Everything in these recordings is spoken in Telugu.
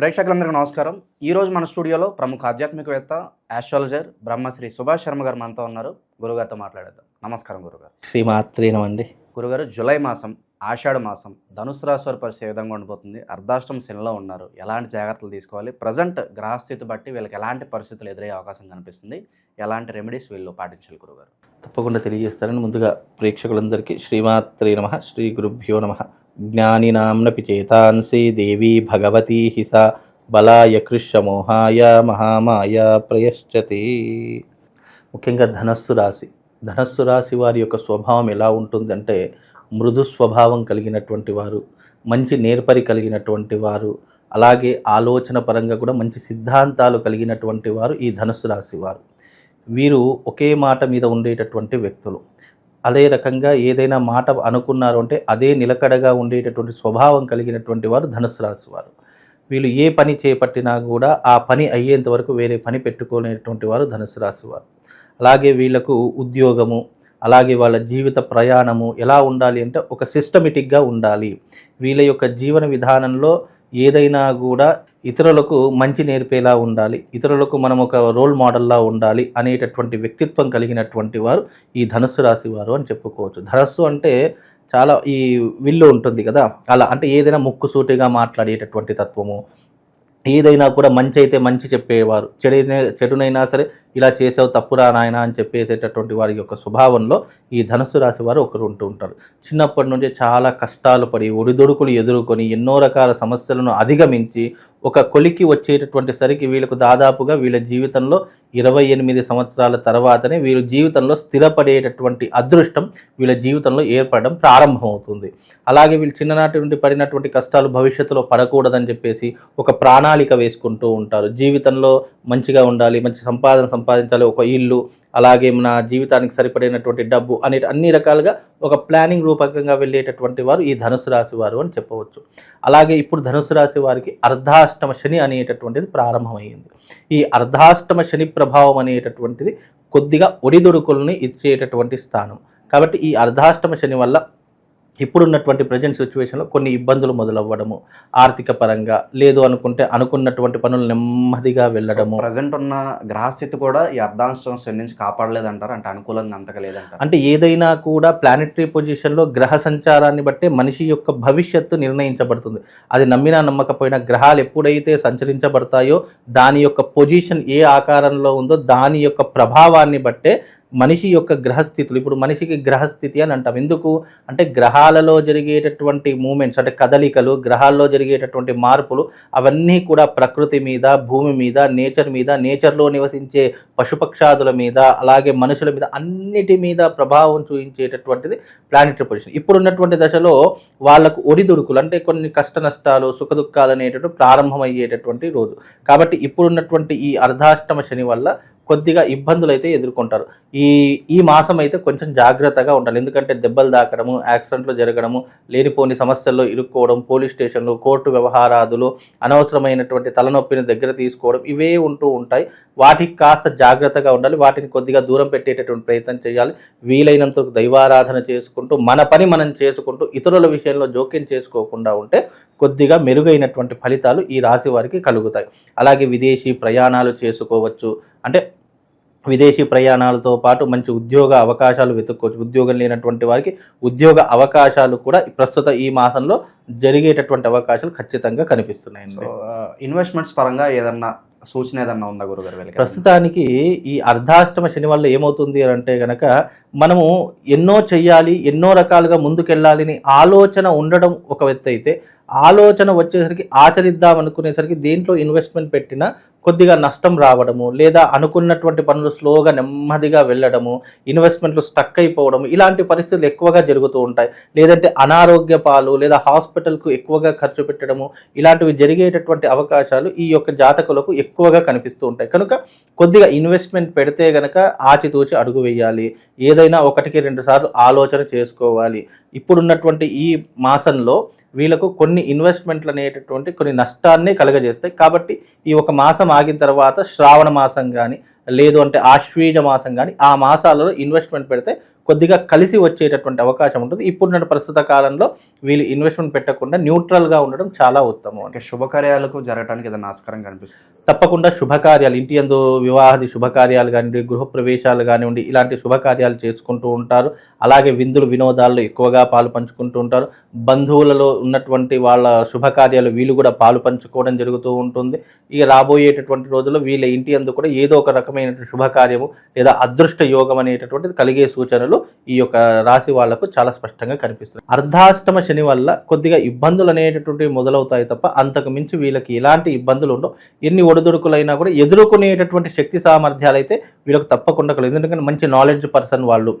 ప్రేక్షకులందరికీ నమస్కారం. ఈ రోజు మన స్టూడియోలో ప్రముఖ ఆధ్యాత్మికవేత్త ఆస్ట్రాలజర్ బ్రహ్మశ్రీ సుభాష్ శర్మ గారు మనతో ఉన్నారు. గురుగారితో మాట్లాడేద్దాం. నమస్కారం గురుగారు. శ్రీమాత్రేనమండి గురుగారు జూలై మాసం ఆషాఢ మాసం ధనుసు రాశి వారి పరిస్థితి ఏ విధంగా ఉండిపోతుంది? అర్ధాష్టం శనిలో ఉన్నారు. ఎలాంటి జాగ్రత్తలు తీసుకోవాలి? ప్రజెంట్ గ్రహస్థితి బట్టి వీళ్ళకి ఎలాంటి పరిస్థితులు ఎదురయ్యే అవకాశం కనిపిస్తుంది? ఎలాంటి రెమెడీస్ వీళ్ళు పాటించాలి గురుగారు? తప్పకుండా తెలియజేస్తారని ముందుగా ప్రేక్షకులందరికీ శ్రీమాత్రే నమ శ్రీ గురుభ్యో నమ. జ్ఞానినాంనపి చేతాంసి దేవీ భగవతీ హిస బలాయ కృష్యమోహాయ మహామాయ ప్రయశ్చతి ముఖ్యంగా ధనస్సు రాశి. ధనస్సు రాశి వారి యొక్క స్వభావం ఎలా ఉంటుందంటే మృదు స్వభావం కలిగినటువంటి వారు మంచి నేర్పరి కలిగినటువంటి వారు అలాగే ఆలోచన పరంగా కూడా మంచి సిద్ధాంతాలు కలిగినటువంటి వారు ఈ ధనస్సు రాశి వారు. వీరు ఒకే మాట మీద ఉండేటటువంటి వ్యక్తులు. అదే రకంగా ఏదైనా మాట అనుకున్నారు అంటే అదే నిలకడగా ఉండేటటువంటి స్వభావం కలిగినటువంటి వారు ధనుసు రాశి వారు. వీళ్ళు ఏ పని చేపట్టినా కూడా ఆ పని అయ్యేంత వరకు వేరే పని పెట్టుకోలేనటువంటి వారు ధనుసు రాశి వారు. అలాగే వీళ్ళకు ఉద్యోగము అలాగే వాళ్ళ జీవిత ప్రయాణము ఎలా ఉండాలి అంటే ఒక సిస్టమేటిక్గా ఉండాలి. వీళ్ళ యొక్క జీవన విధానంలో ఏదైనా కూడా ఇతరులకు మంచి నేర్పేలా ఉండాలి ఇతరులకు మనం ఒక రోల్ మోడల్లా ఉండాలి అనేటటువంటి వ్యక్తిత్వం కలిగినటువంటి వారు ఈ ధనుస్సు రాశి వారు అని చెప్పుకోవచ్చు. ధనస్సు అంటే చాలా ఈ విల్లు ఉంటుంది కదా అలా అంటే ఏదైనా ముక్కుసూటిగా మాట్లాడేటటువంటి తత్వము ఏదైనా కూడా మంచి అయితే మంచి చెప్పేవారు చెడైనా చెడునైనా సరే ఇలా చేసావు తప్పురా నాయన అని చెప్పేసేటటువంటి వారి యొక్క స్వభావంలో ఈ ధనుసు రాశి వారు ఒకరు ఉంటూ ఉంటారు. చిన్నప్పటి నుండి చాలా కష్టాలు పడి ఒడిదొడుకులు ఎదుర్కొని ఎన్నో రకాల సమస్యలను అధిగమించి ఒక కొలికి వచ్చేటటువంటి సరికి వీళ్ళకు దాదాపుగా వీళ్ళ జీవితంలో ఇరవై ఎనిమిది సంవత్సరాల తర్వాతనే వీరు జీవితంలో స్థిరపడేటటువంటి అదృష్టం వీళ్ళ జీవితంలో ఏర్పడడం ప్రారంభమవుతుంది. అలాగే వీళ్ళు చిన్ననాటి నుండి పడినటువంటి కష్టాలు భవిష్యత్తులో పడకూడదని చెప్పేసి ఒక ప్రణాళిక వేసుకుంటూ ఉంటారు. జీవితంలో మంచిగా ఉండాలి మంచి సంపాదన సంపాదించాలి ఒక ఇల్లు అలాగే మన జీవితానికి సరిపడినటువంటి డబ్బు అనే అన్ని రకాలుగా ఒక ప్లానింగ్ రూపకంగా వెళ్ళేటటువంటి వారు ఈ ధనుసు రాశి వారు అని చెప్పవచ్చు. అలాగే ఇప్పుడు ధనుసు రాశి వారికి అర్ధాష్టమ శని అనేటటువంటిది ప్రారంభమైంది. ఈ అర్ధాష్టమ శని ప్రభావం అనేటటువంటిది కొద్దిగా ఒడిదుడుకుల్ని ఇచ్చేటటువంటి స్థానం. కాబట్టి ఈ అర్ధాష్టమ శని వల్ల ఇప్పుడున్నటువంటి ప్రజెంట్ సిచ్యువేషన్లో కొన్ని ఇబ్బందులు మొదలవ్వడము ఆర్థిక పరంగా లేదు అనుకుంటే అనుకున్నటువంటి పనులు నెమ్మదిగా వెళ్ళడము. ప్రజెంట్ ఉన్న గ్రహస్థితి కూడా ఈ అర్ధాంశం శని నుంచి కాపాడలేదంటారు అంటే అనుకూలంగా అంతగా లేదంటారు. అంటే ఏదైనా కూడా ప్లానెటరీ పొజిషన్లో గ్రహ సంచారాన్ని బట్టే మనిషి యొక్క భవిష్యత్తు నిర్ణయించబడుతుంది. అది నమ్మినా నమ్మకపోయినా గ్రహాలు ఎప్పుడైతే సంచరించబడతాయో దాని యొక్క పొజిషన్ ఏ ఆకారంలో ఉందో దాని యొక్క ప్రభావాన్ని బట్టే మనిషి యొక్క గ్రహస్థితులు ఇప్పుడు మనిషికి గ్రహస్థితి అని అంటాం. ఎందుకు? అంటే గ్రహాలలో జరిగేటటువంటి మూమెంట్స్ అంటే కదలికలు గ్రహాల్లో జరిగేటటువంటి మార్పులు అవన్నీ కూడా ప్రకృతి మీద భూమి మీద నేచర్ మీద నేచర్లో నివసించే పశుపక్షాదుల మీద అలాగే మనుషుల మీద అన్నిటి మీద ప్రభావం చూపించేటటువంటిది ప్లానెటరీ పొజిషన్ ఇప్పుడున్నటువంటి దశలో వాళ్ళకు ఒడిదుడుకులు అంటే కొన్ని కష్ట నష్టాలు సుఖ దుఃఖాలు అనేటటువంటి ప్రారంభమయ్యేటటువంటి రోజు. కాబట్టి ఇప్పుడున్నటువంటి ఈ అర్ధాష్టమ శని వల్ల కొద్దిగా ఇబ్బందులు అయితే ఎదుర్కొంటారు. ఈ ఈ మాసం అయితే కొంచెం జాగ్రత్తగా ఉండాలి. ఎందుకంటే దెబ్బలు తాకడము యాక్సిడెంట్లు జరగడము లేనిపోని సమస్యల్లో ఇరుక్కోవడం పోలీస్ స్టేషన్లు కోర్టు వ్యవహారాదులు అనవసరమైనటువంటి తలనొప్పిని దగ్గర తీసుకోవడం ఇవే ఉంటూ ఉంటాయి. వాటికి కాస్త జాగ్రత్తగా ఉండాలి. వాటిని కొద్దిగా దూరం పెట్టేటటువంటి ప్రయత్నం చేయాలి. వీలైనంత దైవారాధన చేసుకుంటూ మన పని మనం చేసుకుంటూ ఇతరుల విషయంలో జోక్యం చేసుకోకుండా ఉంటే కొద్దిగా మెరుగైనటువంటి ఫలితాలు ఈ రాశి వారికి కలుగుతాయి. అలాగే విదేశీ ప్రయాణాలు చేసుకోవచ్చు. అంటే విదేశీ ప్రయాణాలతో పాటు మంచి ఉద్యోగ అవకాశాలు వెతుక్కోవచ్చు ఉద్యోగం లేనటువంటి వారికి ఉద్యోగ అవకాశాలు కూడా ప్రస్తుత ఈ మాసంలో జరిగేటటువంటి అవకాశాలు ఖచ్చితంగా కనిపిస్తున్నాయండి. ఇన్వెస్ట్మెంట్స్ పరంగా ఏదన్నా సూచన ఏదన్నా ఉందా గురుగారు ప్రస్తుతానికి ఈ అర్ధాష్టమ శని వల్ల ఏమవుతుంది అని అంటే గనక మనము ఎన్నో చెయ్యాలి ఎన్నో రకాలుగా ముందుకెళ్ళాలి అని ఆలోచన ఉండడం ఒక వ్యక్తి అయితే ఆలోచన వచ్చేసరికి ఆచరిద్దాం అనుకునేసరికి దేంట్లో ఇన్వెస్ట్మెంట్ పెట్టినా కొద్దిగా నష్టం రావడము లేదా అనుకున్నటువంటి పనులు స్లోగా నెమ్మదిగా వెళ్ళడము ఇన్వెస్ట్మెంట్లు స్టక్ అయిపోవడము ఇలాంటి పరిస్థితులు ఎక్కువగా జరుగుతూ ఉంటాయి. లేదంటే అనారోగ్య పాలు లేదా హాస్పిటల్కు ఎక్కువగా ఖర్చు పెట్టడము ఇలాంటివి జరిగేటటువంటి అవకాశాలు ఈ యొక్క జాతకులకు ఎక్కువగా కనిపిస్తూ ఉంటాయి. కనుక కొద్దిగా ఇన్వెస్ట్మెంట్ పెడితే గనక ఆచితూచి అడుగు వేయాలి. ఏదైనా ఒకటికి రెండు సార్లు ఆలోచన చేసుకోవాలి. ఇప్పుడున్నటువంటి ఈ మాసంలో వీళ్ళకు కొన్ని ఇన్వెస్ట్మెంట్లు అనేటటువంటి కొన్ని నష్టాన్ని కలగజేస్తాయి. కాబట్టి ఈ ఒక మాసం ఆగిన తర్వాత శ్రావణ మాసం కానీ లేదు అంటే ఆశ్వీజ మాసం కానీ ఆ మాసాలలో ఇన్వెస్ట్మెంట్ పెడితే కొద్దిగా కలిసి వచ్చేటటువంటి అవకాశం ఉంటుంది. ఇప్పుడున్న ప్రస్తుత కాలంలో వీళ్ళు ఇన్వెస్ట్మెంట్ పెట్టకుండా న్యూట్రల్గా ఉండడం చాలా ఉత్తమం అంటే శుభకార్యాలకు జరగడానికి ఏదైనా ఆస్కారం కనిపిస్తుంది? తప్పకుండా శుభకార్యాలు ఇంటి యందు వివాహాది శుభకార్యాలు కానివ్వండి గృహప్రవేశాలు కానివ్వండి ఇలాంటి శుభకార్యాలు చేసుకుంటూ ఉంటారు. అలాగే విందులు వినోదాల్లో ఎక్కువగా పాలు పంచుకుంటూ ఉంటారు. బంధువులలో ఉన్నటువంటి వాళ్ళ శుభకార్యాలు వీళ్ళు కూడా పాలు పంచుకోవడం జరుగుతూ ఉంటుంది. ఇక రాబోయేటటువంటి రోజుల్లో వీళ్ళ ఇంటి యందు కూడా ఏదో ఒక రకమైన శుభకార్యము లేదా అదృష్ట యోగం అనేటటువంటిది కలిగే సూచనలు ఈ యొక్క రాశి వాళ్ళకు చాలా స్పష్టంగా కనిపిస్తుంది. అర్ధాష్టమ శని వల్ల కొద్దిగా ఇబ్బందులు అనేటటువంటివి మొదలవుతాయి తప్ప అంతకు మించి వీళ్ళకి ఎలాంటి ఇబ్బందులు ఉండవు. ఎన్ని ఒడిదుడుకులైనా కూడా ఎదుర్కొనేటటువంటి శక్తి సామర్థ్యాలు అయితే వీళ్ళకి తప్పకుండా కలదు ఎందుకంటే మంచి నాలెడ్జ్ పర్సన్ వాళ్ళు.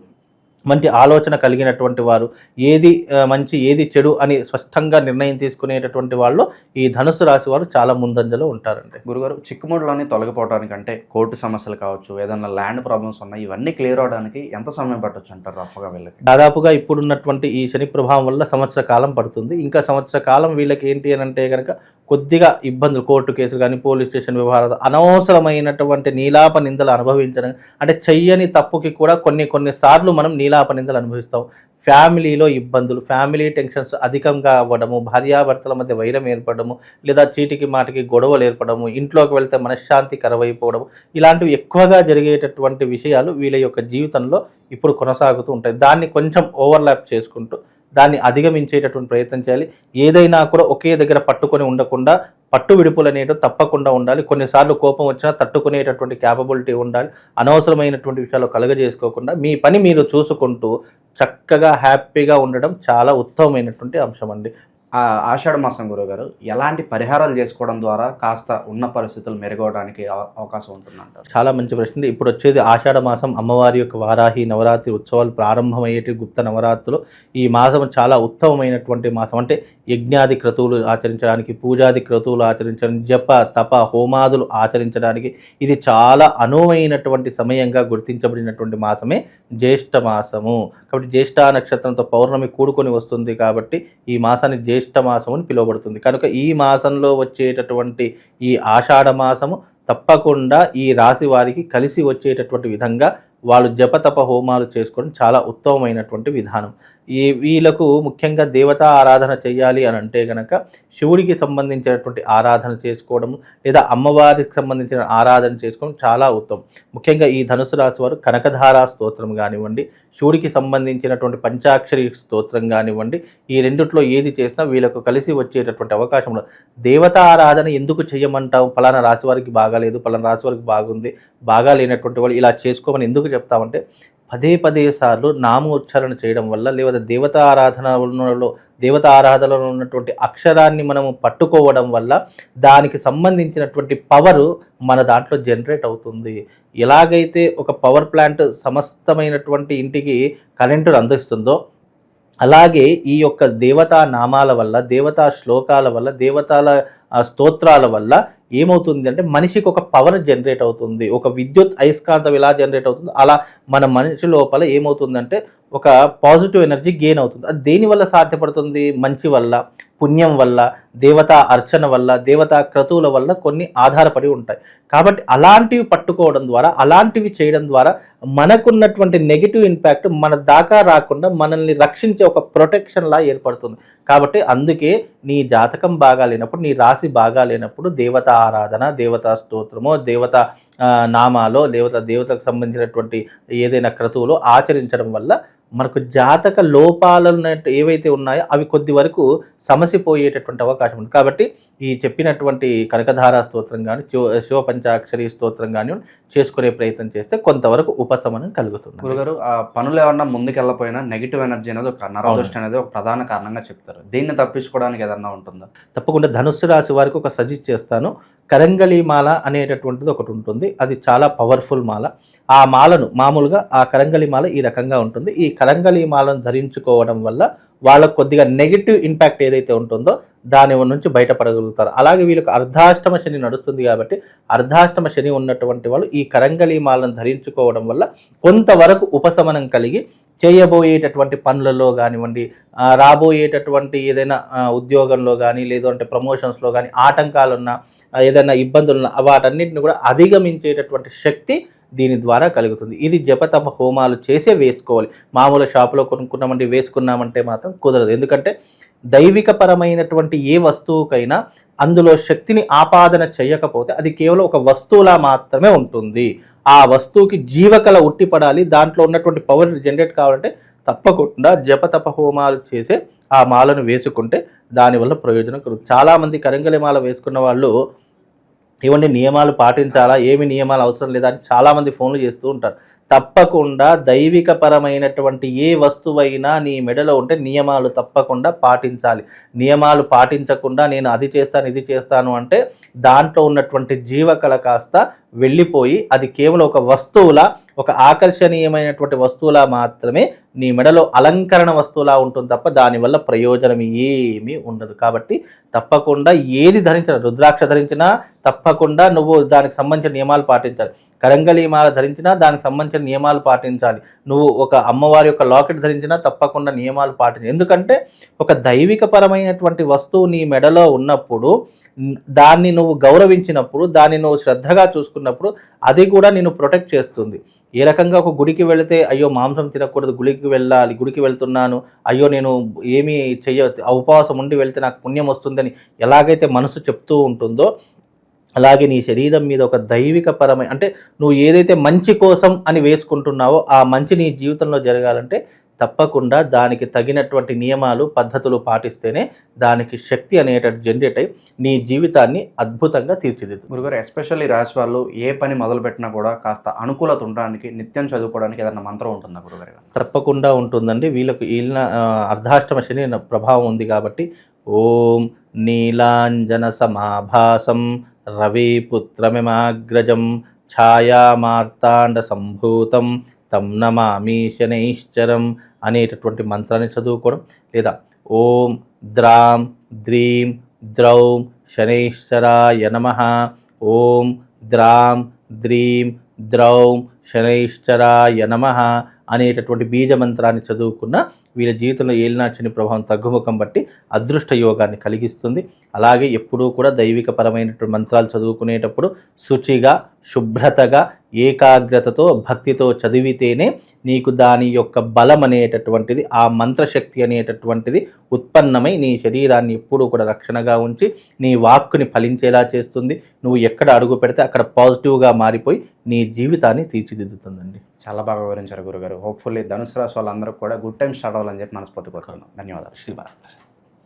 మంచి ఆలోచన కలిగినటువంటి వారు ఏది మంచి ఏది చెడు అని స్పష్టంగా నిర్ణయం తీసుకునేటటువంటి వాళ్ళు ఈ ధనుసు రాశి వారు చాలా ముందంజలో ఉంటారండి. గురుగారు చిక్కుముడిలోని తొలగిపోవడానికి అంటే కోర్టు సమస్యలు కావచ్చు ఏదైనా ల్యాండ్ ప్రాబ్లమ్స్ ఉన్నాయి ఇవన్నీ క్లియర్ అవడానికి ఎంత సమయం పట్టొచ్చు అంటారు రఫ్గా వీళ్ళకి? దాదాపుగా ఇప్పుడున్నటువంటి ఈ శని ప్రభావం వల్ల సంవత్సర కాలం పడుతుంది. ఇంకా సంవత్సర కాలం వీళ్ళకి ఏంటి అని అంటే కనుక కొద్దిగా ఇబ్బందులు కోర్టు కేసులు కానీ పోలీస్ స్టేషన్ వ్యవహారాలు అనవసరమైనటువంటి నీలాప నిందలు అనుభవించడం అంటే చెయ్యని తప్పుకి కూడా కొన్ని కొన్ని సార్లు మనం నీలాప నిందలు అనుభవిస్తాం. ఫ్యామిలీలో ఇబ్బందులు ఫ్యామిలీ టెన్షన్స్ అధికంగా అవ్వడము భార్యాభర్తల మధ్య వైరం ఏర్పడము లేదా చీటికి మాటికి గొడవలు ఏర్పడము ఇంట్లోకి వెళ్తే మనశ్శాంతి కరవైపోవడం ఇలాంటివి ఎక్కువగా జరిగేటటువంటి విషయాలు వీళ్ళ యొక్క జీవితంలో ఇప్పుడు కొనసాగుతూ ఉంటాయి. దాన్ని కొంచెం ఓవర్లాప్ చేసుకుంటూ దాన్ని అధిగమించేటటువంటి ప్రయత్నం చేయాలి. ఏదైనా కూడా ఒకే దగ్గర పట్టుకొని ఉండకుండా పట్టు విడుపులు అనేవి తప్పకుండా ఉండాలి. కొన్నిసార్లు కోపం వచ్చినా తట్టుకునేటటువంటి క్యాపబిలిటీ ఉండాలి. అనవసరమైనటువంటి విషయాలు కలుగజేసుకోకుండా మీ పని మీరు చూసుకుంటూ చక్కగా హ్యాపీగా ఉండడం చాలా ఉత్తమమైనటువంటి అంశం అండి. ఆషాఢ మాసం గురుగారు ఎలాంటి పరిహారాలు చేసుకోవడం ద్వారా కాస్త ఉన్న పరిస్థితులు మెరుగవడానికి అవ- అవకాశం ఉంటుందంటారు? చాలా మంచి ప్రశ్న. ఇప్పుడు వచ్చేది ఆషాఢ మాసం అమ్మవారి యొక్క వారాహి నవరాత్రి ఉత్సవాలు ప్రారంభమయ్యేటి గుప్త నవరాత్రులు. ఈ మాసం చాలా ఉత్తమమైనటువంటి మాసం. అంటే యజ్ఞాది క్రతువులు ఆచరించడానికి పూజాది క్రతువులు ఆచరించడానికి జప తప హోమాదులు ఆచరించడానికి ఇది చాలా అనువైనటువంటి సమయంగా గుర్తించబడినటువంటి మాసమే జ్యేష్ఠ మాసము. కాబట్టి జ్యేష్ఠ నక్షత్రంతో పౌర్ణమి కూడుకొని వస్తుంది కాబట్టి ఈ మాసాన్ని జ్యేష్ఠ మాసం అని పిలువబడుతుంది. కనుక ఈ మాసంలో వచ్చేటటువంటి ఈ ఆషాఢ మాసము తప్పకుండా ఈ రాశి వారికి కలిసి వచ్చేటటువంటి విధంగా వాళ్ళు జపతప హోమాలు చేసుకోవడం చాలా ఉత్తమమైనటువంటి విధానం. ఈ వీళ్ళకు ముఖ్యంగా దేవతా ఆరాధన చేయాలి అని అంటే కనుక శివుడికి సంబంధించినటువంటి ఆరాధన చేసుకోవడం లేదా అమ్మవారికి సంబంధించిన ఆరాధన చేసుకోవడం చాలా ఉత్తమం. ముఖ్యంగా ఈ ధనుసు రాశి వారు కనకధారా స్తోత్రం కానివ్వండి శివుడికి సంబంధించినటువంటి పంచాక్షరి స్తోత్రం కానివ్వండి ఈ రెండిట్లో ఏది చేసినా వీళ్ళకు కలిసి వచ్చేటటువంటి అవకాశం ఉండదు. దేవతా ఆరాధన ఎందుకు చేయమంటాం ఫలానా రాశి వారికి బాగాలేదు ఫలానా రాశి వారికి బాగుంది బాగా లేనటువంటి వాళ్ళు ఇలా చేసుకోమని ఎందుకు చెప్తామంటే పదే పదే సార్లు నామోచ్చారణ చేయడం వల్ల లేదా దేవతా ఆరాధనలో దేవత ఆరాధనలో ఉన్నటువంటి అక్షరాన్ని మనము పట్టుకోవడం వల్ల దానికి సంబంధించినటువంటి పవరు మన దాంట్లో జనరేట్ అవుతుంది. ఎలాగైతే ఒక పవర్ ప్లాంట్ సమస్తమైనటువంటి ఇంటికి కరెంటును అందిస్తుందో అలాగే ఈ యొక్క దేవతా నామాల వల్ల దేవతా శ్లోకాల వల్ల దేవతాల స్తోత్రాల వల్ల ఏమవుతుంది అంటే మనిషికి ఒక పవర్ జనరేట్ అవుతుంది ఒక విద్యుత్ అయస్కాంతం ఎలా జనరేట్ అవుతుంది అలా మన మనిషి లోపల ఏమవుతుందంటే ఒక పాజిటివ్ ఎనర్జీ గెయిన్ అవుతుంది. అది దేని వల్ల సాధ్యపడుతుంది? మంచి వల్ల పుణ్యం వల్ల దేవతా అర్చన వల్ల దేవతా క్రతువుల వల్ల కొన్ని ఆధారపడి ఉంటాయి. కాబట్టి అలాంటివి పట్టుకోవడం ద్వారా అలాంటివి చేయడం ద్వారా మనకున్నటువంటి నెగిటివ్ ఇంపాక్ట్ మన దాకా రాకుండా మనల్ని రక్షించే ఒక ప్రొటెక్షన్లా ఏర్పడుతుంది. కాబట్టి అందుకే నీ జాతకం బాగా లేనప్పుడు నీ రాశి బాగా లేనప్పుడు దేవతా ఆరాధన దేవతా స్తోత్రమో దేవత నామాలో దేవత దేవతకు సంబంధించినటువంటి ఏదైనా క్రతువులో ఆచరించడం వల్ల మనకు జాతక లోపాలు ఏవైతే ఉన్నాయో అవి కొద్ది వరకు సమసిపోయేటటువంటి అవకాశం ఉంది. కాబట్టి ఈ చెప్పినటువంటి కనకధారా స్తోత్రం కానీ శివ పంచాక్షరి స్తోత్రం కానీ చేసుకునే ప్రయత్నం చేస్తే కొంతవరకు ఉపశమనం కలుగుతుంది. గురుగారు ఆ పనులు ఏమన్నా ముందుకెళ్ళపోయినా నెగిటివ్ ఎనర్జీ అనేది ఒక నరదృష్టి అనేది ఒక ప్రధాన కారణంగా చెప్తారు. దీన్ని తప్పించుకోవడానికి ఏదన్నా ఉంటుందా? తప్పకుండా ధనుస్సు రాశి వారికి ఒక సజెస్ట్ చేస్తాను. కరంగలి మాల అనేటటువంటిది ఒకటి ఉంటుంది. అది చాలా పవర్ఫుల్ మాల. ఆ మాలను మామూలుగా ఆ కరంగలి మాల ఈ రకంగా ఉంటుంది. ఈ కరంగలి మాలను ధరించుకోవడం వల్ల వాళ్ళకు కొద్దిగా నెగిటివ్ ఇంపాక్ట్ ఏదైతే ఉంటుందో దాని నుంచి బయటపడగలుగుతారు. అలాగే వీళ్ళకి అర్ధాష్టమ శని నడుస్తుంది కాబట్టి అర్ధాష్టమ శని ఉన్నటువంటి వాళ్ళు ఈ కరంగలి మాలను ధరించుకోవడం వల్ల కొంతవరకు ఉపశమనం కలిగి చేయబోయేటటువంటి పనులలో కానివ్వండి రాబోయేటటువంటి ఏదైనా ఉద్యోగంలో కానీ లేదంటే ప్రమోషన్స్లో కానీ ఆటంకాలున్నా ఏదైనా ఇబ్బందులున్నా వాటన్నిటిని కూడా అధిగమించేటటువంటి శక్తి దీని ద్వారా కలుగుతుంది. ఇది జపతప హోమాలు చేసే వేసుకోవాలి. మామూలు షాపులో కొనుక్కున్నామంటే వేసుకున్నామంటే మాత్రం కుదరదు. ఎందుకంటే దైవిక పరమైనటువంటి ఏ వస్తువుకైనా అందులో శక్తిని ఆపాదన చేయకపోతే అది కేవలం ఒక వస్తువులా మాత్రమే ఉంటుంది. ఆ వస్తువుకి జీవకళ ఉట్టిపడాలి. దాంట్లో ఉన్నటువంటి పవర్ జనరేట్ కావాలంటే తప్పకుండా జపతప హోమాలు చేసే ఆ మాలను వేసుకుంటే దానివల్ల ప్రయోజనం కలుగుతుంది. చాలామంది కరంగలి మాల వేసుకున్న వాళ్ళు ఇవన్నీ నియమాలు పాటించాలా ఏమి నియమాలు అవసరం లేదా అని చాలామంది ఫోన్లు చేస్తూ ఉంటారు. తప్పకుండా దైవిక పరమైనటువంటి ఏ వస్తువైనా నీ మెడలో ఉంటే నియమాలు తప్పకుండా పాటించాలి. నియమాలు పాటించకుండా నేను అది చేస్తాను ఇది చేస్తాను అంటే దాంట్లో ఉన్నటువంటి జీవకళ కాస్త వెళ్ళిపోయి అది కేవలం ఒక వస్తువులా ఒక ఆకర్షణీయమైనటువంటి వస్తువులా మాత్రమే నీ మెడలో అలంకరణ వస్తువులా ఉంటుంది తప్ప దానివల్ల ప్రయోజనం ఏమీ ఉండదు. కాబట్టి తప్పకుండా ఏది ధరించినా రుద్రాక్ష ధరించినా తప్పకుండా నువ్వు దానికి సంబంధించిన నియమాలు పాటించాలి. కరంగలీమాల ధరించినా దానికి సంబంధించిన నియమాలు పాటించాలి. నువ్వు ఒక అమ్మవారి యొక్క లాకెట్ ధరించినా తప్పకుండా నియమాలు పాటించాలి. ఎందుకంటే ఒక దైవిక పరమైనటువంటి వస్తువు నీ మెడలో ఉన్నప్పుడు దాన్ని నువ్వు గౌరవించినప్పుడు దాన్ని నువ్వు శ్రద్ధగా చూసుకున్నప్పుడు అది కూడా నేను ప్రొటెక్ట్ చేస్తుంది. ఏ రకంగా ఒక గుడికి వెళితే అయ్యో మాంసం తినకూడదు గుడికి వెళ్ళాలి గుడికి వెళ్తున్నాను అయ్యో నేను ఏమీ చెయ్య ఉపవాసం ఉండి వెళ్తే నాకు పుణ్యం వస్తుందని ఎలాగైతే మనసు చెప్తూ ఉంటుందో అలాగే నీ శరీరం మీద ఒక దైవిక పరమైన అంటే నువ్వు ఏదైతే మంచి కోసం అని వేసుకుంటున్నావో ఆ మంచి నీ జీవితంలో జరగాలంటే తప్పకుండా దానికి తగినటువంటి నియమాలు పద్ధతులు పాటిస్తేనే దానికి శక్తి అనేటట్టు జనరేట్ అయి నీ జీవితాన్ని అద్భుతంగా తీర్చిదిద్దు గురుగారు ఎస్పెషల్లీ రాశి వాళ్ళు ఏ పని మొదలు పెట్టినా కూడా కాస్త అనుకూలత ఉండడానికి నిత్యం చదువుకోవడానికి ఏదైనా మంత్రం ఉంటుందా గురుగారు? తప్పకుండా ఉంటుందండి. వీళ్ళకు వీళ్ళ అర్ధాష్టమ శని ప్రభావం ఉంది కాబట్టి ఓం నీలాంజన సమాభాసం రవిపుత్రమిమాగ్రజం ఛాయామార్తాండ సంభూతం తం నమామి శనైశ్చరం అనేటటువంటి మంత్రాన్ని చదువుకోవడం లేదా ఓం ద్రాం ద్రీం ద్రౌం శనైశ్చరాయ నమ ఓం ద్రాం ద్రీం ద్రౌం శనైశ్చరాయ నమ అనేటటువంటి బీజ మంత్రాన్ని చదువుకున్న వీళ్ళ జీవితంలో ఏలినాచని ప్రభావం తగ్గుముఖం బట్టి అదృష్ట యోగాన్ని కలిగిస్తుంది. అలాగే ఎప్పుడూ కూడా దైవిక పరమైనటువంటి మంత్రాలు చదువుకునేటప్పుడు శుచిగా శుభ్రతగా ఏకాగ్రతతో భక్తితో చదివితేనే నీకు దాని యొక్క బలం అనేటటువంటిది ఆ మంత్రశక్తి అనేటటువంటిది ఉత్పన్నమై నీ శరీరాన్ని ఎప్పుడూ కూడా రక్షణగా ఉంచి నీ వాక్కుని ఫలించేలా చేస్తుంది. నువ్వు ఎక్కడ అడుగు పెడితే అక్కడ పాజిటివ్గా మారిపోయి నీ జీవితాన్ని తీర్చిదిద్దుతుందండి. చాలా బాగా వివరించారు గురుగారు. హోప్ఫుల్లీ ధనుసు రాశి వాళ్ళందరూ కూడా గుడ్ టైం స్టార్ట్ అవ్వాలని చెప్పి మనస్ఫూర్తి కోరుకున్నాం ధన్యవాదాలు. శ్రీభారత్